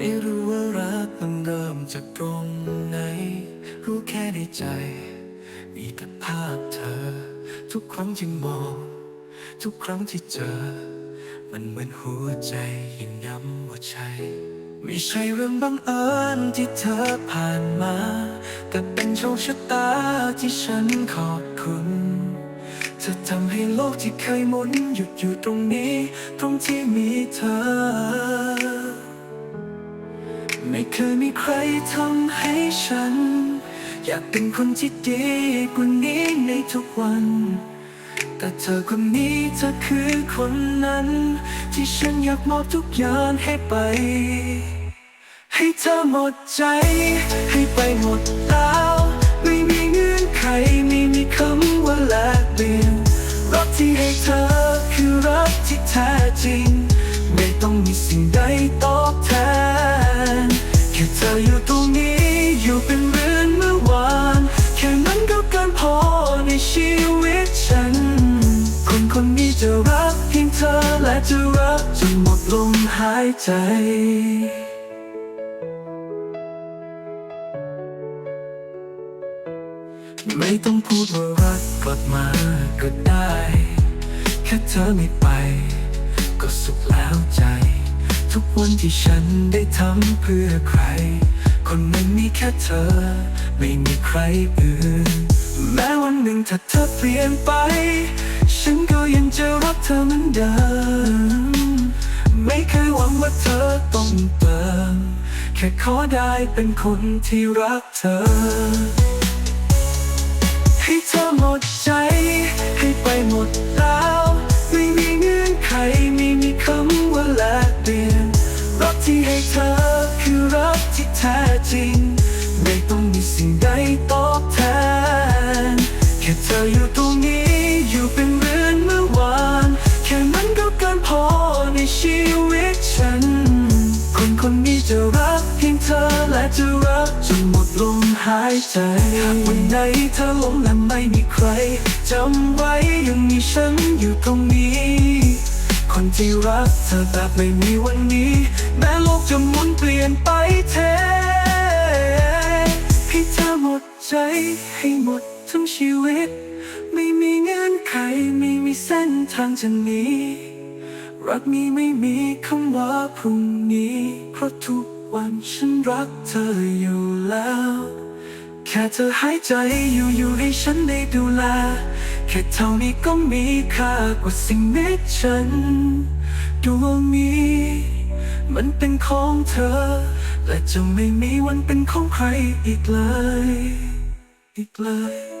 ไม่รู้ว่ารักมันเริ่มจากตรงไหน รู้แค่ในใจ มีแต่ภาพเธอ ทุกครั้งที่มอง ทุกครั้งที่เจอ มันเหมือนหัวใจยินย้ำว่าใช่ไม่ใช่เรื่องบังเอิญที่เธอผ่านมา แต่เป็นโชคชะตาที่ฉันขอบคุณเธอทำให้โลกที่เคยหมุนหยุดอยู่ตรงนี้ ตรงที่มีเธอ ไม่เคยมีใครทำให้ฉัน อยากเป็นคนที่ดีกว่านี้ในทุกวัน แต่เธอคนนี้เธอคือคนนั้น ที่ฉันอยากมอบทุกอย่างให้ไป ให้เธอหมดใจ ให้ไปหมดแล้ว ไม่มีเงื่อนไขไม่ และจะรักจนหมดลมหายใจไม่ต้องพูดว่ารักกลับมาก็ได้ แค่เธอไม่ไป ก็สุขแล้วใจ ทุกวันที่ฉันได้ทำเพื่อใคร คนนั้นมีแค่เธอ ไม่มีใครอื่น แม้วันหนึ่งถ้าเธอเปลี่ยนไป ฉันก็ยังจะรักเธอเหมือนเดิม ไม่เคยหวังว่าเธอต้องเติมแค่ขอได้เป็นคนที่รักเธอ เพียงเธอและจะรักจนหมดลมหายใจหากวันไหนเธอหลงและไม่มีใครจำไว้ยังมีฉันอยู่ตรงนี้ คนที่รักเธอแบบไม่มีวันนี้ แม้โลกจะหมุนเปลี่ยนไปเทให้เธอหมดใจให้หมดทั้งชีวิต ไม่มีเงื่อนไขไม่มีเส้นทางจะหนีรักนี้ไม่มีคำว่าพรุ่งนี้เพราะทุก วันฉันรักเธออยู่แล้ว แค่เธอหายใจอยู่อยู่ให้ฉันได้ดูแล แค่เท่านี้ก็มีค่ากว่าสิ่งนี้ฉันดวงนี้มันเป็นของเธอ และจะไม่มีวันเป็นของใครอีกเลย อีกเลย